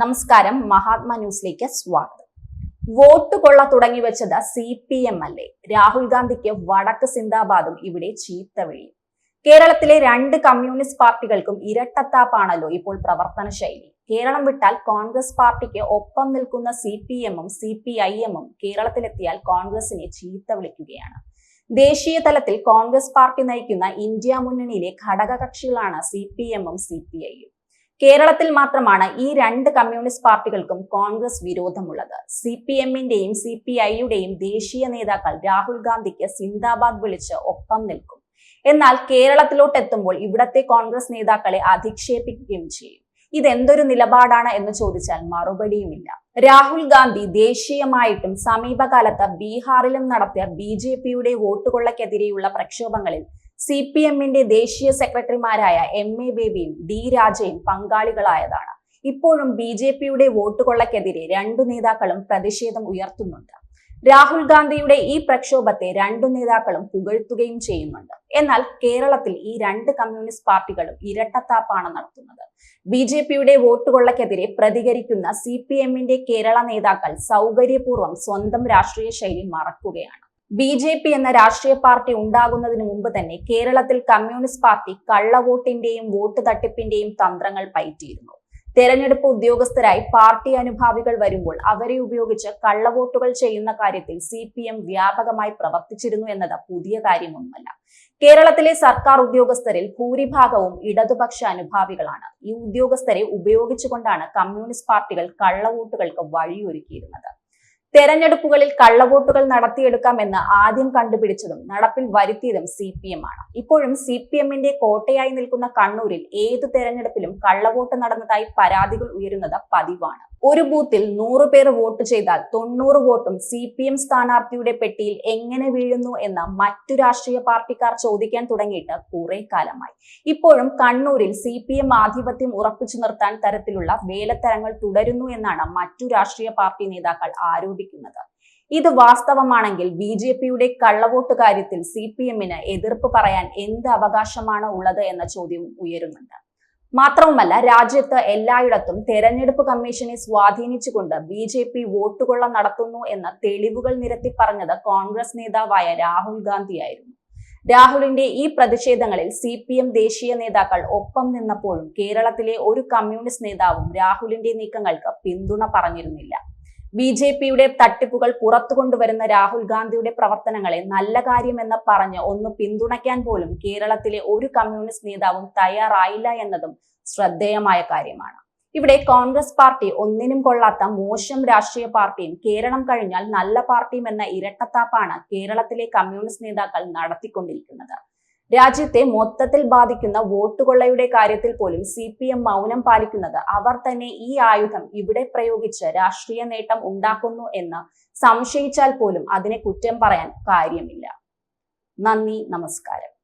നമസ്കാരം. മഹാത്മാ ന്യൂസിലേക്ക് സ്വാഗതം. വോട്ട് കൊള്ള തുടങ്ങി വെച്ചത് സി പി എം അല്ലേ? രാഹുൽ ഗാന്ധിക്ക് വടക്ക് സിന്ദാബാദും ഇവിടെ ചീത്തവിളിയും കേരളത്തിലെ രണ്ട് കമ്മ്യൂണിസ്റ്റ് പാർട്ടികൾക്കും ഇരട്ടത്താപ്പാണല്ലോ ഇപ്പോൾ പ്രവർത്തന ശൈലി. കേരളം വിട്ടാൽ കോൺഗ്രസ് പാർട്ടിക്ക് ഒപ്പം നിൽക്കുന്ന സി പി എമ്മും സി പി ഐ എമ്മും കേരളത്തിലെത്തിയാൽ കോൺഗ്രസിനെ ചീത്ത വിളിക്കുകയാണ്. ദേശീയ തലത്തിൽ കോൺഗ്രസ് പാർട്ടി നയിക്കുന്ന ഇന്ത്യ മുന്നണിയിലെ ഘടകകക്ഷികളാണ് സി പി എമ്മും സി പി ഐയും കേരളത്തിൽ മാത്രമാണ് ഈ രണ്ട് കമ്മ്യൂണിസ്റ്റ് പാർട്ടികൾക്കും കോൺഗ്രസ് വിരോധമുള്ളത്. സി പി എമ്മിന്റെയും സി പി ഐയുടെയും ദേശീയ നേതാക്കൾ രാഹുൽ ഗാന്ധിക്ക് സിന്ദാബാദ് വിളിച്ച് ഒപ്പം നിൽക്കും. എന്നാൽ കേരളത്തിലോട്ട് എത്തുമ്പോൾ ഇവിടത്തെ കോൺഗ്രസ് നേതാക്കളെ അധിക്ഷേപിക്കുകയും ചെയ്യും. ഇതെന്തൊരു നിലപാടാണ് എന്ന് ചോദിച്ചാൽ മറുപടിയുമില്ല. രാഹുൽ ഗാന്ധി ദേശീയമായിട്ടും സമീപകാലത്ത് ബീഹാറിലും നടത്തിയ ബി ജെ പിയുടെ വോട്ടുകൊള്ളക്കെതിരെയുള്ള പ്രക്ഷോഭങ്ങളിൽ സി പി എമ്മിന്റെ ദേശീയ സെക്രട്ടറിമാരായ എം എ ബേബിയും ഡി രാജയും പങ്കാളികളായതാണ്. ഇപ്പോഴും ബി ജെ പിയുടെ വോട്ടുകൊള്ളക്കെതിരെ രണ്ടു നേതാക്കളും പ്രതിഷേധം ഉയർത്തുന്നുണ്ട്. രാഹുൽ ഗാന്ധിയുടെ ഈ പ്രക്ഷോഭത്തെ രണ്ടു നേതാക്കളും പുകഴ്ത്തുകയും ചെയ്യുന്നുണ്ട്. എന്നാൽ കേരളത്തിൽ ഈ രണ്ട് കമ്മ്യൂണിസ്റ്റ് പാർട്ടികളും ഇരട്ടത്താപ്പാണ് നടത്തുന്നത്. ബി ജെ പിയുടെ വോട്ടുകൊള്ളക്കെതിരെ പ്രതികരിക്കുന്ന സി പി എമ്മിന്റെ കേരള നേതാക്കൾ സൗകര്യപൂർവം സ്വന്തം രാഷ്ട്രീയ ശൈലി മറക്കുകയാണ്. ബി ജെ പി എന്ന രാഷ്ട്രീയ പാർട്ടി ഉണ്ടാകുന്നതിന് മുമ്പ് തന്നെ കേരളത്തിൽ കമ്മ്യൂണിസ്റ്റ് പാർട്ടി കള്ളവോട്ടിന്റെയും വോട്ട് തട്ടിപ്പിന്റെയും തന്ത്രങ്ങൾ പയറ്റിയിരുന്നു. തെരഞ്ഞെടുപ്പ് ഉദ്യോഗസ്ഥരായി പാർട്ടി അനുഭാവികൾ വരുമ്പോൾ അവരെ ഉപയോഗിച്ച് കള്ളവോട്ടുകൾ ചെയ്യുന്ന കാര്യത്തിൽ സി പി എം വ്യാപകമായി പ്രവർത്തിച്ചിരുന്നു എന്നത് പുതിയ കാര്യമൊന്നുമല്ല. കേരളത്തിലെ സർക്കാർ ഉദ്യോഗസ്ഥരിൽ ഭൂരിഭാഗവും ഇടതുപക്ഷ അനുഭാവികളാണ്. ഈ ഉദ്യോഗസ്ഥരെ ഉപയോഗിച്ചുകൊണ്ടാണ് കമ്മ്യൂണിസ്റ്റ് പാർട്ടികൾ കള്ളവോട്ടുകൾക്ക് വഴിയൊരുക്കിയിരുന്നത്. തെരഞ്ഞെടുപ്പുകളിൽ കള്ളവോട്ടുകൾ നടത്തിയെടുക്കാമെന്ന് ആദ്യം കണ്ടുപിടിച്ചതും നടപ്പിൽ വരുത്തിയതും സി പി എം ആണ്. ഇപ്പോഴും സി പി എമ്മിന്റെ കോട്ടയായി നിൽക്കുന്ന കണ്ണൂരിൽ ഏതു തെരഞ്ഞെടുപ്പിലും കള്ളവോട്ട് നടന്നതായി പരാതികൾ ഉയരുന്നത് പതിവാണ്. ഒരു ബൂത്തിൽ നൂറ് പേർ വോട്ട് ചെയ്താൽ തൊണ്ണൂറ് വോട്ടും സി പി എം സ്ഥാനാർത്ഥിയുടെ പെട്ടിയിൽ എങ്ങനെ വീഴുന്നു എന്ന് മറ്റു രാഷ്ട്രീയ പാർട്ടിക്കാർ ചോദിക്കാൻ തുടങ്ങിയിട്ട് കുറെ കാലമായി. ഇപ്പോഴും കണ്ണൂരിൽ സി പി എം ആധിപത്യം ഉറപ്പിച്ചു നിർത്താൻ തരത്തിലുള്ള വേലത്തരങ്ങൾ തുടരുന്നു എന്നാണ് മറ്റു രാഷ്ട്രീയ പാർട്ടി നേതാക്കൾ ആരോപിക്കുന്നത്. ഇത് വാസ്തവമാണെങ്കിൽ ബി ജെ പിയുടെ കള്ളവോട്ട് കാര്യത്തിൽ സി പി എമ്മിന് എതിർപ്പ് പറയാൻ എന്ത് അവകാശമാണ് ഉള്ളത് എന്ന ചോദ്യവും ഉയരുന്നുണ്ട്. മാത്രവുമല്ല രാജ്യത്ത് എല്ലായിടത്തും തെരഞ്ഞെടുപ്പ് കമ്മീഷനെ സ്വാധീനിച്ചുകൊണ്ട് ബി ജെ പി വോട്ടുകൊള്ള നടത്തുന്നു എന്ന തെളിവുകൾ നിരത്തി പറഞ്ഞത് കോൺഗ്രസ് നേതാവായ രാഹുൽ ഗാന്ധിയായിരുന്നു. രാഹുലിന്റെ ഈ പ്രതിഷേധങ്ങളിൽ സി പി എം ദേശീയ നേതാക്കൾ ഒപ്പം നിന്നപ്പോഴും കേരളത്തിലെ ഒരു കമ്മ്യൂണിസ്റ്റ് നേതാവും രാഹുലിന്റെ നീക്കങ്ങൾക്ക് പിന്തുണ പറഞ്ഞിരുന്നില്ല. ബി ജെ പിയുടെ തട്ടിപ്പുകൾ പുറത്തു കൊണ്ടുവരുന്ന രാഹുൽ ഗാന്ധിയുടെ പ്രവർത്തനങ്ങളെ നല്ല കാര്യമെന്ന് പറഞ്ഞ് ഒന്ന് പിന്തുണയ്ക്കാൻ പോലും കേരളത്തിലെ ഒരു കമ്മ്യൂണിസ്റ്റ് നേതാവും തയ്യാറായില്ല എന്നതും ശ്രദ്ധേയമായ കാര്യമാണ്. ഇവിടെ കോൺഗ്രസ് പാർട്ടി ഒന്നിനും കൊള്ളാത്ത മോശം രാഷ്ട്രീയ പാർട്ടിയും കേരളം കഴിഞ്ഞാൽ നല്ല പാർട്ടിയും എന്ന ഇരട്ടത്താപ്പാണ് കേരളത്തിലെ കമ്മ്യൂണിസ്റ്റ് നേതാക്കൾ നടത്തിക്കൊണ്ടിരിക്കുന്നത്. രാജ്യത്തെ മൊത്തത്തിൽ ബാധിക്കുന്ന വോട്ടുകൊള്ളയുടെ കാര്യത്തിൽ പോലും സി പി എം മൗനം പാലിക്കുന്നത് അവർ തന്നെ ഈ ആയുധം ഇവിടെ പ്രയോഗിച്ച് രാഷ്ട്രീയ നേട്ടം ഉണ്ടാക്കുന്നു എന്ന് സംശയിച്ചാൽ പോലും അതിനെ കുറ്റം പറയാൻ കാര്യമില്ല. നന്ദി നമസ്കാരം.